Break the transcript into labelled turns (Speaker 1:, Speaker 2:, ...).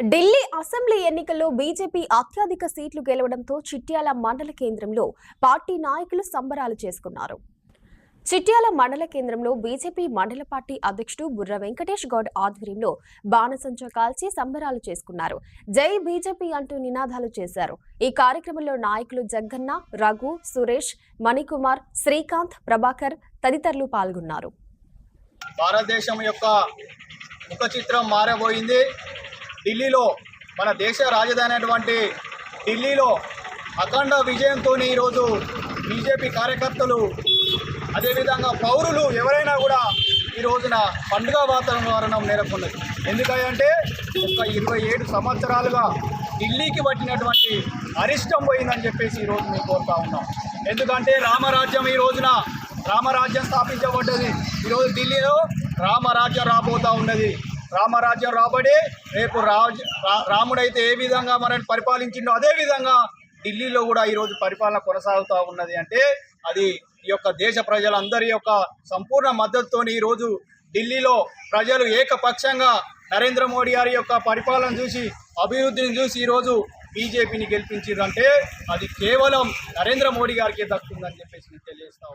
Speaker 1: Delhi assembly ఎన్నికల్లో BJP అత్యధిక సీట్లు గెలవడంతో చిట్యాల మండల కేంద్రంలో పార్టీ నాయకులు సంబరాలు చేసుకున్నారు. చిట్యాల మండల కేంద్రంలో బీజేపీ మండల పార్టీ అధ్యక్షుడు బుర్ర వెంకటేష్ గౌడ్ ఆధ్వర్యంలో బాణసంచ కాల్చి సంబరాలు చేసుకున్నారు. జై బీజేపీ అంటూ నినాదాలు చేశారు. ఈ కార్యక్రమంలో నాయకులు జగ్గన్న రఘు సురేష్ మణికుమార్ శ్రీకాంత్ ప్రభాకర్ తదితరులు పాల్గొన్నారు.
Speaker 2: భారతదేశం యొక్క ముఖ చిత్రం మారబోయింది. ఢిల్లీలో మన దేశ రాజధాని అయినటువంటి ఢిల్లీలో అఖండ విజయంతో ఈరోజు బీజేపీ కార్యకర్తలు అదేవిధంగా పౌరులు ఎవరైనా కూడా ఈ రోజున పండుగ వాతావరణం నెలకొన్నది. ఎందుకంటే ఒక ఇరవై ఏడు సంవత్సరాలుగా ఢిల్లీకి పట్టినటువంటి అరిష్టం పోయిందని చెప్పేసి ఈరోజు మేము కోరుతా ఉన్నాం. ఎందుకంటే రామరాజ్యం ఈ రోజున రామరాజ్యం స్థాపించబడ్డది. ఈరోజు ఢిల్లీలో రామరాజ్యం రాబోతా ఉన్నది. రామరాజ్యం రాబడి రేపు రాజ్ రా- రాముడైతే ఏ విధంగా మనల్ని పరిపాలించిండో అదే విధంగా ఢిల్లీలో కూడా ఈరోజు పరిపాలన కొనసాగుతూ ఉన్నది అంటే అది ఈ యొక్క దేశ ప్రజలందరి యొక్క సంపూర్ణ మద్దతుతోని ఈరోజు ఢిల్లీలో ప్రజలు ఏకపక్షంగా నరేంద్ర మోడీ గారి యొక్క పరిపాలన చూసి అభివృద్ధిని చూసి ఈరోజు బీజేపీని గెలిపించారంటే అది కేవలం నరేంద్ర మోడీ గారికే దక్కుతుందని చెప్పేసి నేను తెలియజేస్తా